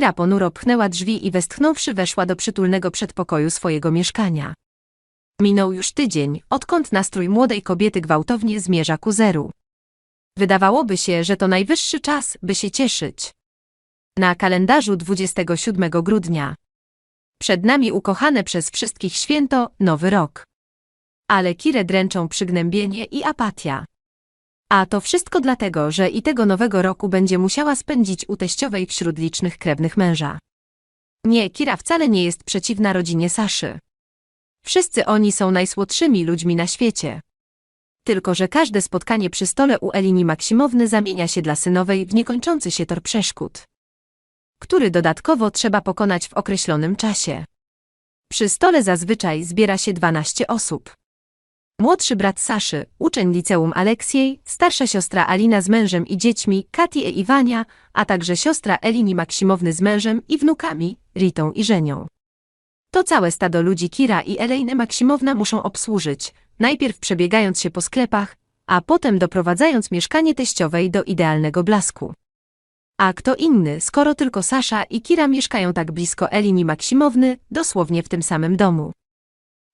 Kira ponuro pchnęła drzwi i westchnąwszy weszła do przytulnego przedpokoju swojego mieszkania. Minął już tydzień, odkąd nastrój młodej kobiety gwałtownie zmierza ku zeru. Wydawałoby się, że to najwyższy czas, by się cieszyć. Na kalendarzu 27 grudnia. Przed nami ukochane przez wszystkich święto, nowy rok. Ale Kirę dręczą przygnębienie i apatia. A to wszystko dlatego, że i tego nowego roku będzie musiała spędzić u teściowej wśród licznych krewnych męża. Nie, Kira wcale nie jest przeciwna rodzinie Saszy. Wszyscy oni są najsłodszymi ludźmi na świecie. Tylko, że każde spotkanie przy stole u Elini Maksimowny zamienia się dla synowej w niekończący się tor przeszkód, który dodatkowo trzeba pokonać w określonym czasie. Przy stole zazwyczaj zbiera się 12 osób. Młodszy brat Saszy, uczeń liceum Aleksiej, starsza siostra Alina z mężem i dziećmi, Kati i Iwania, a także siostra Elini Maksimowny z mężem i wnukami, Ritą i Żenią. To całe stado ludzi Kira i Elejne Maksimowna muszą obsłużyć, najpierw przebiegając się po sklepach, a potem doprowadzając mieszkanie teściowej do idealnego blasku. A kto inny, skoro tylko Sasza i Kira mieszkają tak blisko Elini Maksimowny, dosłownie w tym samym domu.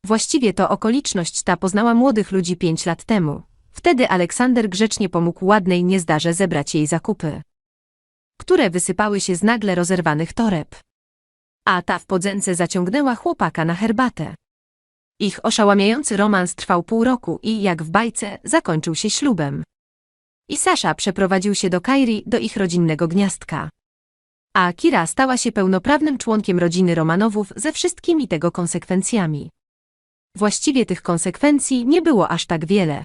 Właściwie to okoliczność ta poznała młodych ludzi pięć lat temu. Wtedy Aleksander grzecznie pomógł ładnej niezdarze zebrać jej zakupy, które wysypały się z nagle rozerwanych toreb. A ta w podzęce zaciągnęła chłopaka na herbatę. Ich oszałamiający romans trwał pół roku i, jak w bajce, zakończył się ślubem. I Sasza przeprowadził się do Kairi, do ich rodzinnego gniazdka. A Kira stała się pełnoprawnym członkiem rodziny Romanowów ze wszystkimi tego konsekwencjami. Właściwie tych konsekwencji nie było aż tak wiele.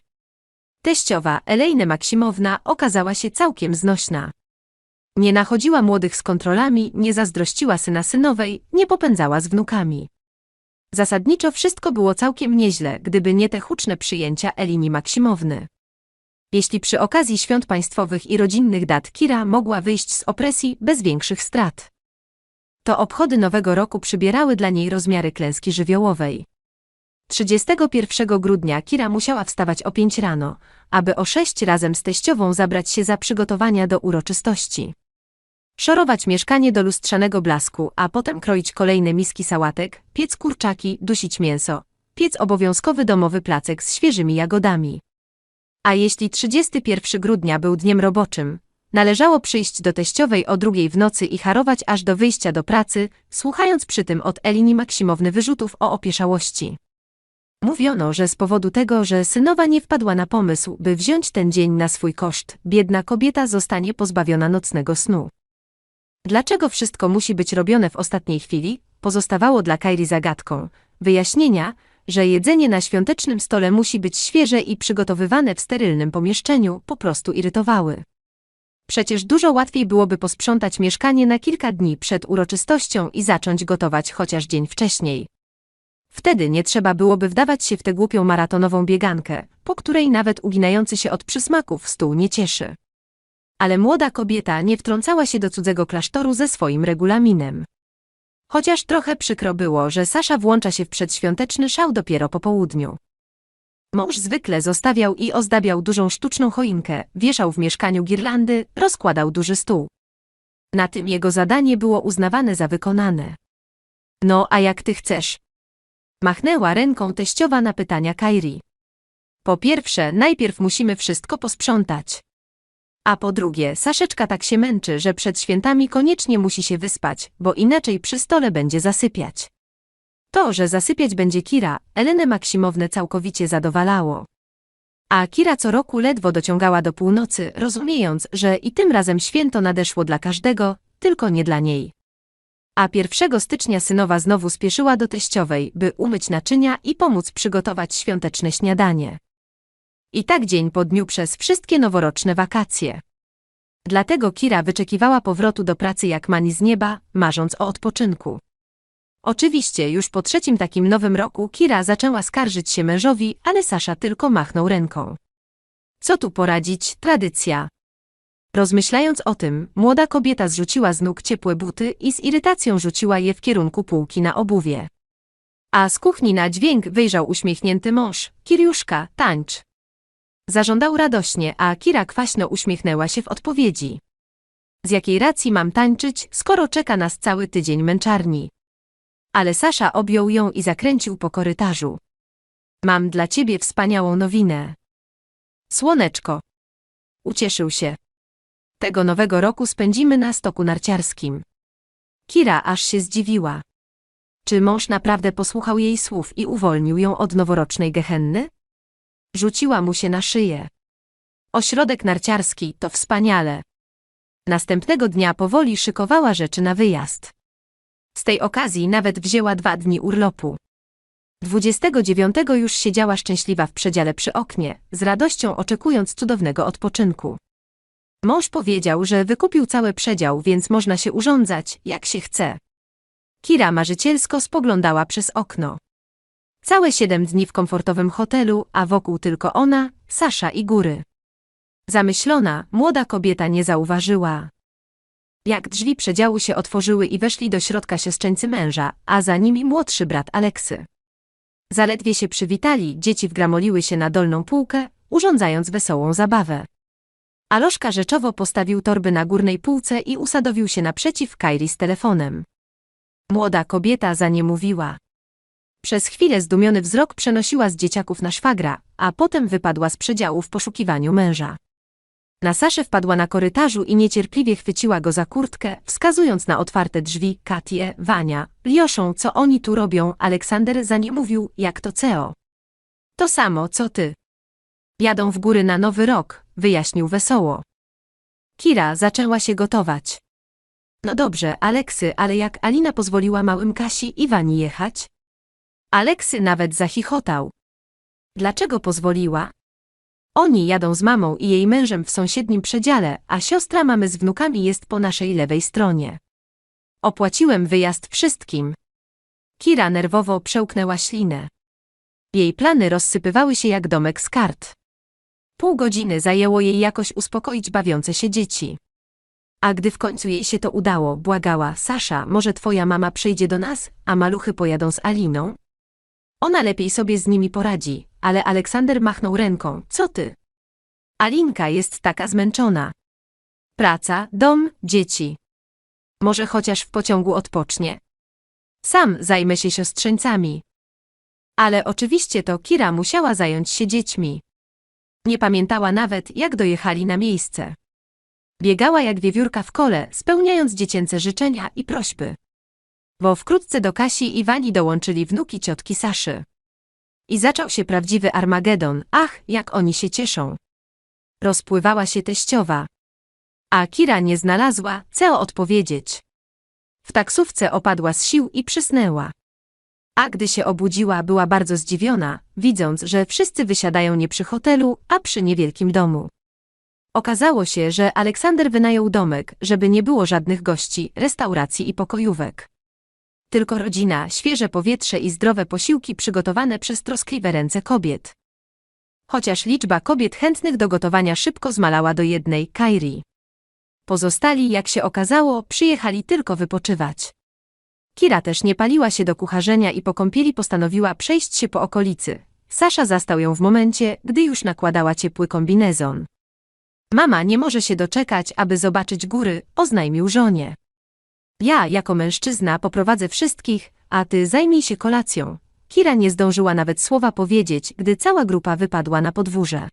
Teściowa, Elejne Maksimowna, okazała się całkiem znośna. Nie nachodziła młodych z kontrolami, nie zazdrościła syna synowej, nie popędzała z wnukami. Zasadniczo wszystko było całkiem nieźle, gdyby nie te huczne przyjęcia Elini Maksimowny. Jeśli przy okazji świąt państwowych i rodzinnych dat Kira mogła wyjść z opresji bez większych strat. To obchody Nowego Roku przybierały dla niej rozmiary klęski żywiołowej. 31 grudnia Kira musiała wstawać o 5 rano, aby o 6 razem z teściową zabrać się za przygotowania do uroczystości. Szorować mieszkanie do lustrzanego blasku, a potem kroić kolejne miski sałatek, piec kurczaki, dusić mięso, piec obowiązkowy domowy placek z świeżymi jagodami. A jeśli 31 grudnia był dniem roboczym, należało przyjść do teściowej o drugiej w nocy i harować aż do wyjścia do pracy, słuchając przy tym od Elini Maksimowny wyrzutów o opieszałości. Mówiono, że z powodu tego, że synowa nie wpadła na pomysł, by wziąć ten dzień na swój koszt, biedna kobieta zostanie pozbawiona nocnego snu. Dlaczego wszystko musi być robione w ostatniej chwili, pozostawało dla Kairi zagadką. Wyjaśnienia, że jedzenie na świątecznym stole musi być świeże i przygotowywane w sterylnym pomieszczeniu, po prostu irytowały. Przecież dużo łatwiej byłoby posprzątać mieszkanie na kilka dni przed uroczystością i zacząć gotować chociaż dzień wcześniej. Wtedy nie trzeba byłoby wdawać się w tę głupią maratonową biegankę, po której nawet uginający się od przysmaków stół nie cieszy. Ale młoda kobieta nie wtrącała się do cudzego klasztoru ze swoim regulaminem. Chociaż trochę przykro było, że Sasza włącza się w przedświąteczny szał dopiero po południu. Mąż zwykle zostawiał i ozdabiał dużą sztuczną choinkę, wieszał w mieszkaniu girlandy, rozkładał duży stół. Na tym jego zadanie było uznawane za wykonane. No, a jak ty chcesz? Machnęła ręką teściowa na pytania Kairi. Po pierwsze, najpierw musimy wszystko posprzątać. A po drugie, Saszeczka tak się męczy, że przed świętami koniecznie musi się wyspać, bo inaczej przy stole będzie zasypiać. To, że zasypiać będzie Kira, Elenę Maksimowne całkowicie zadowalało. A Kira co roku ledwo dociągała do północy, rozumiejąc, że i tym razem święto nadeszło dla każdego, tylko nie dla niej. A 1 stycznia synowa znowu spieszyła do teściowej, by umyć naczynia i pomóc przygotować świąteczne śniadanie. I tak dzień po dniu przez wszystkie noworoczne wakacje. Dlatego Kira wyczekiwała powrotu do pracy jak mani z nieba, marząc o odpoczynku. Oczywiście już po trzecim takim nowym roku Kira zaczęła skarżyć się mężowi, ale Sasza tylko machnął ręką. Co tu poradzić, tradycja. Rozmyślając o tym, młoda kobieta zrzuciła z nóg ciepłe buty i z irytacją rzuciła je w kierunku półki na obuwie. A z kuchni na dźwięk wyjrzał uśmiechnięty mąż. Kiriuszka, tańcz. Zażądał radośnie, a Kira kwaśno uśmiechnęła się w odpowiedzi. Z jakiej racji mam tańczyć, skoro czeka nas cały tydzień męczarni? Ale Sasza objął ją i zakręcił po korytarzu. Mam dla ciebie wspaniałą nowinę. Słoneczko. Ucieszył się. Tego nowego roku spędzimy na stoku narciarskim. Kira aż się zdziwiła. Czy mąż naprawdę posłuchał jej słów i uwolnił ją od noworocznej gehenny? Rzuciła mu się na szyję. Ośrodek narciarski to wspaniale. Następnego dnia powoli szykowała rzeczy na wyjazd. Z tej okazji nawet wzięła dwa dni urlopu. 29 już siedziała szczęśliwa w przedziale przy oknie, z radością oczekując cudownego odpoczynku. Mąż powiedział, że wykupił cały przedział, więc można się urządzać, jak się chce. Kira marzycielsko spoglądała przez okno. Całe siedem dni w komfortowym hotelu, a wokół tylko ona, Sasza i góry. Zamyślona, młoda kobieta nie zauważyła. Jak drzwi przedziału się otworzyły i weszli do środka siostrzeńcy męża, a za nimi młodszy brat Aleksy. Zaledwie się przywitali, dzieci wgramoliły się na dolną półkę, urządzając wesołą zabawę. Aloszka rzeczowo postawił torby na górnej półce i usadowił się naprzeciw Kairi z telefonem. Młoda kobieta za nie mówiła. Przez chwilę zdumiony wzrok przenosiła z dzieciaków na szwagra, a potem wypadła z przedziału w poszukiwaniu męża. Na Saszę wpadła na korytarzu i niecierpliwie chwyciła go za kurtkę, wskazując na otwarte drzwi Katię, Wania, Lioszą, co oni tu robią, Aleksander za nie mówił, jak to CEO. To samo, co ty. Jadą w góry na nowy rok, wyjaśnił wesoło. Kira zaczęła się gotować. No dobrze, Aleksy, ale jak Alina pozwoliła małym Kasi i Wani jechać? Aleksy nawet zachichotał. Dlaczego pozwoliła? Oni jadą z mamą i jej mężem w sąsiednim przedziale, a siostra mamy z wnukami jest po naszej lewej stronie. Opłaciłem wyjazd wszystkim. Kira nerwowo przełknęła ślinę. Jej plany rozsypywały się jak domek z kart. Pół godziny zajęło jej jakoś uspokoić bawiące się dzieci. A gdy w końcu jej się to udało, błagała, Sasza, może twoja mama przyjdzie do nas, a maluchy pojadą z Aliną? Ona lepiej sobie z nimi poradzi, ale Aleksander machnął ręką, co ty? Alinka jest taka zmęczona. Praca, dom, dzieci. Może chociaż w pociągu odpocznie. Sam zajmę się siostrzeńcami. Ale oczywiście to Kira musiała zająć się dziećmi. Nie pamiętała nawet, jak dojechali na miejsce. Biegała jak wiewiórka w kole, spełniając dziecięce życzenia i prośby. Bo wkrótce do Kasi i Wani dołączyli wnuki ciotki Saszy. I zaczął się prawdziwy Armagedon, ach, jak oni się cieszą. Rozpływała się teściowa. A Kira nie znalazła, co odpowiedzieć. W taksówce opadła z sił i przysnęła. A gdy się obudziła, była bardzo zdziwiona, widząc, że wszyscy wysiadają nie przy hotelu, a przy niewielkim domu. Okazało się, że Aleksander wynajął domek, żeby nie było żadnych gości, restauracji i pokojówek. Tylko rodzina, świeże powietrze i zdrowe posiłki przygotowane przez troskliwe ręce kobiet. Chociaż liczba kobiet chętnych do gotowania szybko zmalała do jednej, Kairi. Pozostali, jak się okazało, przyjechali tylko wypoczywać. Kira też nie paliła się do kucharzenia i po kąpieli postanowiła przejść się po okolicy. Sasza zastał ją w momencie, gdy już nakładała ciepły kombinezon. Mama nie może się doczekać, aby zobaczyć góry, oznajmił żonie. Ja, jako mężczyzna, poprowadzę wszystkich, a ty zajmij się kolacją. Kira nie zdążyła nawet słowa powiedzieć, gdy cała grupa wypadła na podwórze.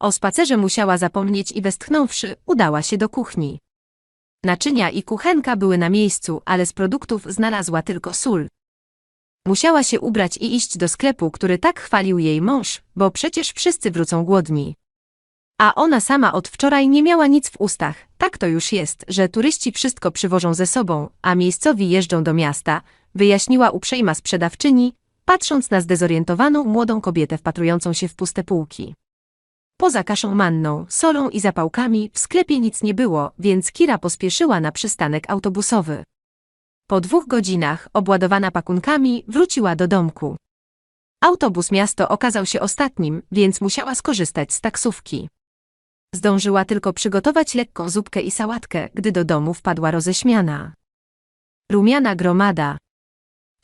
O spacerze musiała zapomnieć i westchnąwszy, udała się do kuchni. Naczynia i kuchenka były na miejscu, ale z produktów znalazła tylko sól. Musiała się ubrać i iść do sklepu, który tak chwalił jej mąż, bo przecież wszyscy wrócą głodni. A ona sama od wczoraj nie miała nic w ustach. Tak to już jest, że turyści wszystko przywożą ze sobą, a miejscowi jeżdżą do miasta, wyjaśniła uprzejma sprzedawczyni, patrząc na zdezorientowaną młodą kobietę wpatrującą się w puste półki. Poza kaszą manną, solą i zapałkami w sklepie nic nie było, więc Kira pospieszyła na przystanek autobusowy. Po dwóch godzinach, obładowana pakunkami, wróciła do domku. Autobus miasto okazał się ostatnim, więc musiała skorzystać z taksówki. Zdążyła tylko przygotować lekką zupkę i sałatkę, gdy do domu wpadła roześmiana. Rumiana gromada.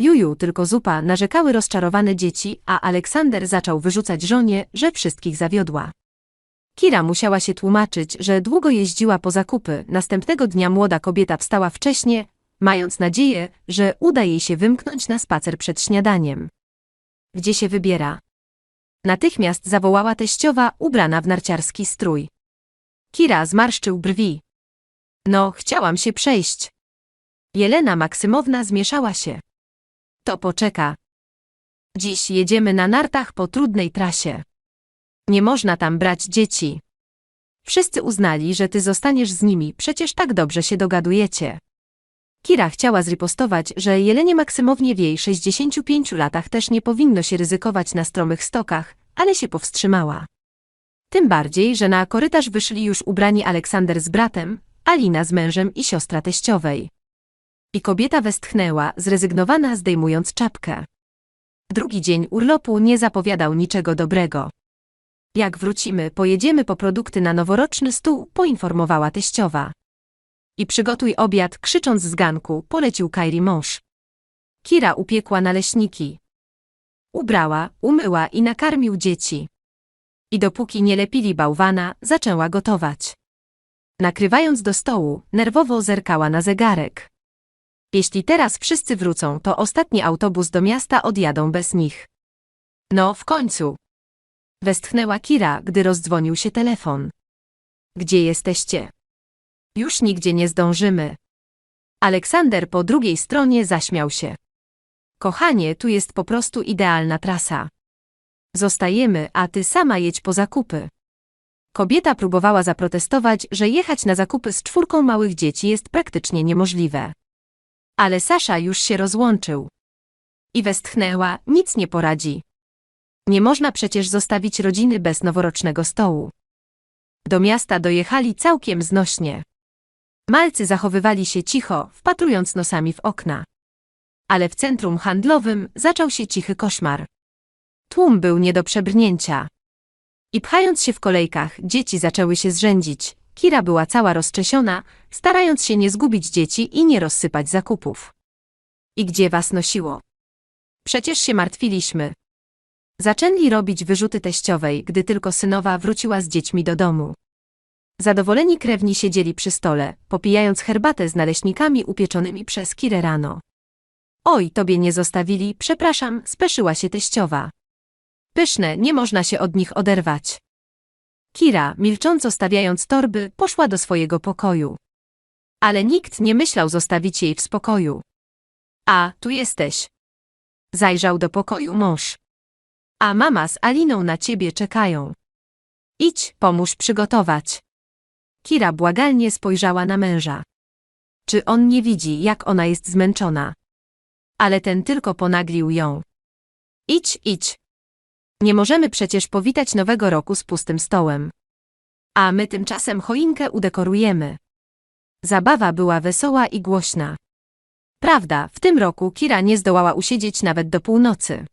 Juju, tylko zupa, narzekały rozczarowane dzieci, a Aleksander zaczął wyrzucać żonie, że wszystkich zawiodła. Kira musiała się tłumaczyć, że długo jeździła po zakupy. Następnego dnia młoda kobieta wstała wcześnie, mając nadzieję, że uda jej się wymknąć na spacer przed śniadaniem. Gdzie się wybiera? Natychmiast zawołała teściowa, ubrana w narciarski strój. Kira zmarszczył brwi. No, chciałam się przejść. Jelena Maksymowna zmieszała się. To poczeka. Dziś jedziemy na nartach po trudnej trasie. Nie można tam brać dzieci. Wszyscy uznali, że ty zostaniesz z nimi, przecież tak dobrze się dogadujecie. Kira chciała zripostować, że Jelenie Maksymownie w jej 65 latach też nie powinno się ryzykować na stromych stokach, ale się powstrzymała. Tym bardziej, że na korytarz wyszli już ubrani Aleksander z bratem, Alina z mężem i siostra teściowej. I kobieta westchnęła, zrezygnowana zdejmując czapkę. Drugi dzień urlopu nie zapowiadał niczego dobrego. Jak wrócimy, pojedziemy po produkty na noworoczny stół, poinformowała teściowa. I przygotuj obiad, krzycząc z ganku, polecił Kairi mąż. Kira upiekła naleśniki. Ubrała, umyła i nakarmił dzieci. I dopóki nie lepili bałwana, zaczęła gotować. Nakrywając do stołu, nerwowo zerkała na zegarek. Jeśli teraz wszyscy wrócą, to ostatni autobus do miasta odjadą bez nich. No, w końcu. Westchnęła Kira, gdy rozdzwonił się telefon. Gdzie jesteście? Już nigdzie nie zdążymy. Aleksander po drugiej stronie zaśmiał się. Kochanie, tu jest po prostu idealna trasa. Zostajemy, a ty sama jedź po zakupy. Kobieta próbowała zaprotestować, że jechać na zakupy z czwórką małych dzieci jest praktycznie niemożliwe. Ale Sasza już się rozłączył. I westchnęła, nic nie poradzi. Nie można przecież zostawić rodziny bez noworocznego stołu. Do miasta dojechali całkiem znośnie. Malcy zachowywali się cicho, wpatrując nosami w okna. Ale w centrum handlowym zaczął się cichy koszmar. Tłum był nie do przebrnięcia. I pchając się w kolejkach, dzieci zaczęły się zrzędzić. Kira była cała rozczesiona, starając się nie zgubić dzieci i nie rozsypać zakupów. I gdzie was nosiło? Przecież się martwiliśmy. Zaczęli robić wyrzuty teściowej, gdy tylko synowa wróciła z dziećmi do domu. Zadowoleni krewni siedzieli przy stole, popijając herbatę z naleśnikami upieczonymi przez Kirę rano. Oj, tobie nie zostawili, przepraszam, speszyła się teściowa. Pyszne, nie można się od nich oderwać. Kira, milcząco stawiając torby, poszła do swojego pokoju. Ale nikt nie myślał zostawić jej w spokoju. A, tu jesteś. Zajrzał do pokoju mąż. A mama z Aliną na ciebie czekają. Idź, pomóż przygotować. Kira błagalnie spojrzała na męża. Czy on nie widzi, jak ona jest zmęczona? Ale ten tylko ponaglił ją. Idź, idź. Nie możemy przecież powitać nowego roku z pustym stołem. A my tymczasem choinkę udekorujemy. Zabawa była wesoła i głośna. Prawda, w tym roku Kira nie zdołała usiedzieć nawet do północy.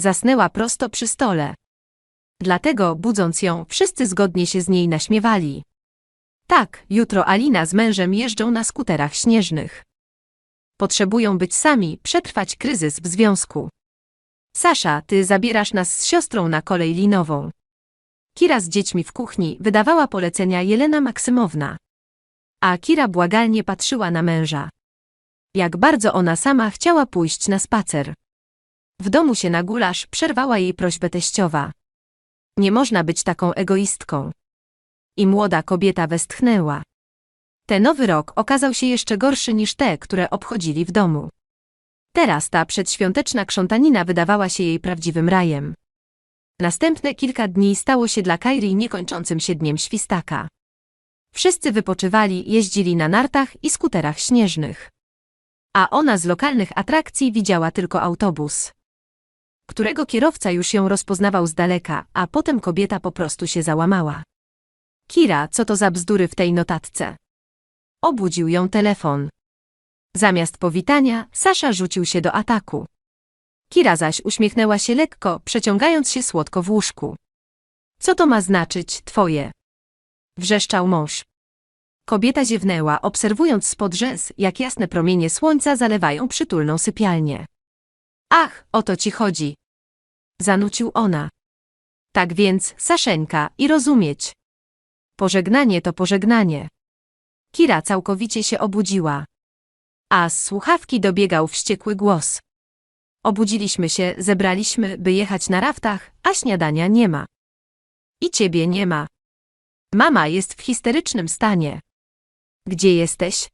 Zasnęła prosto przy stole. Dlatego, budząc ją, wszyscy zgodnie się z niej naśmiewali. Tak, jutro Alina z mężem jeżdżą na skuterach śnieżnych. Potrzebują być sami, przetrwać kryzys w związku. Sasza, ty zabierasz nas z siostrą na kolej linową. Kira z dziećmi w kuchni wydawała polecenia Jelena Maksymowna. A Kira błagalnie patrzyła na męża. Jak bardzo ona sama chciała pójść na spacer. W domu się na gulasz przerwała jej prośbę teściowa. Nie można być taką egoistką. I młoda kobieta westchnęła. Ten nowy rok okazał się jeszcze gorszy niż te, które obchodzili w domu. Teraz ta przedświąteczna krzątanina wydawała się jej prawdziwym rajem. Następne kilka dni stało się dla Kairi niekończącym się dniem świstaka. Wszyscy wypoczywali, jeździli na nartach i skuterach śnieżnych. A ona z lokalnych atrakcji widziała tylko autobus, którego kierowca już ją rozpoznawał z daleka, a potem kobieta po prostu się załamała. Kira, co to za bzdury w tej notatce? Obudził ją telefon. Zamiast powitania, Sasza rzucił się do ataku. Kira zaś uśmiechnęła się lekko, przeciągając się słodko w łóżku. Co to ma znaczyć, twoje? Wrzeszczał mąż. Kobieta ziewnęła, obserwując spod rzęs, jak jasne promienie słońca zalewają przytulną sypialnię. Ach, o to ci chodzi. Zanucił ona. Tak więc, Saszeńka, i rozumieć. Pożegnanie to pożegnanie. Kira całkowicie się obudziła. A z słuchawki dobiegał wściekły głos. Obudziliśmy się, zebraliśmy, by jechać na raftach, a śniadania nie ma. I ciebie nie ma. Mama jest w histerycznym stanie. Gdzie jesteś?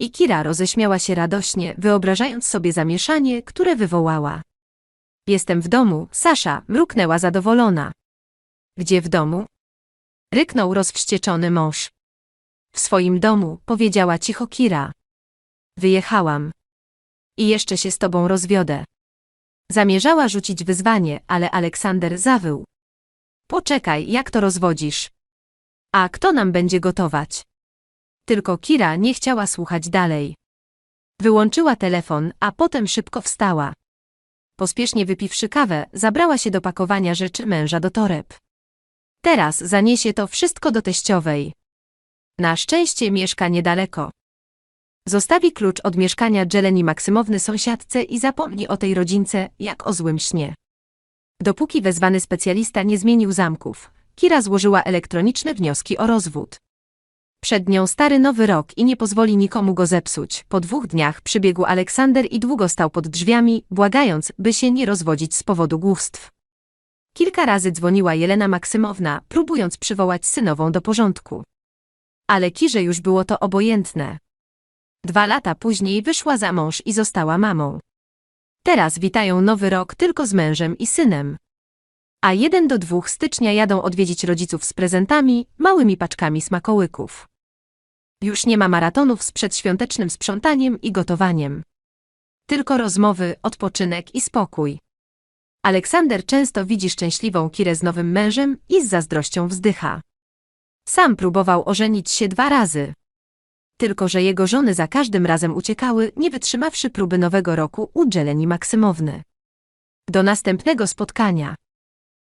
I Kira roześmiała się radośnie, wyobrażając sobie zamieszanie, które wywołała. Jestem w domu, Sasza, mruknęła zadowolona. Gdzie w domu? Ryknął rozwścieczony mąż. W swoim domu, powiedziała cicho Kira. Wyjechałam. I jeszcze się z tobą rozwiodę. Zamierzała rzucić wyzwanie, ale Aleksander zawył. Poczekaj, jak to rozwodzisz? A kto nam będzie gotować? Tylko Kira nie chciała słuchać dalej. Wyłączyła telefon, a potem szybko wstała. Pospiesznie wypiwszy kawę, zabrała się do pakowania rzeczy męża do toreb. Teraz zaniesie to wszystko do teściowej. Na szczęście mieszka niedaleko. Zostawi klucz od mieszkania Jeleni Maksymowny sąsiadce i zapomni o tej rodzince, jak o złym śnie. Dopóki wezwany specjalista nie zmienił zamków, Kira złożyła elektroniczne wnioski o rozwód. Przed nią stary nowy rok i nie pozwoli nikomu go zepsuć. Po dwóch dniach przybiegł Aleksander i długo stał pod drzwiami, błagając, by się nie rozwodzić z powodu głupstw. Kilka razy dzwoniła Jelena Maksymowna, próbując przywołać synową do porządku. Ale Kirze już było to obojętne. Dwa lata później wyszła za mąż i została mamą. Teraz witają nowy rok tylko z mężem i synem. A jeden do dwóch stycznia jadą odwiedzić rodziców z prezentami, małymi paczkami smakołyków. Już nie ma maratonów z przedświątecznym sprzątaniem i gotowaniem. Tylko rozmowy, odpoczynek i spokój. Aleksander często widzi szczęśliwą Kirę z nowym mężem i z zazdrością wzdycha. Sam próbował ożenić się dwa razy. Tylko, że jego żony za każdym razem uciekały, nie wytrzymawszy próby nowego roku u Maksymowny. Do następnego spotkania.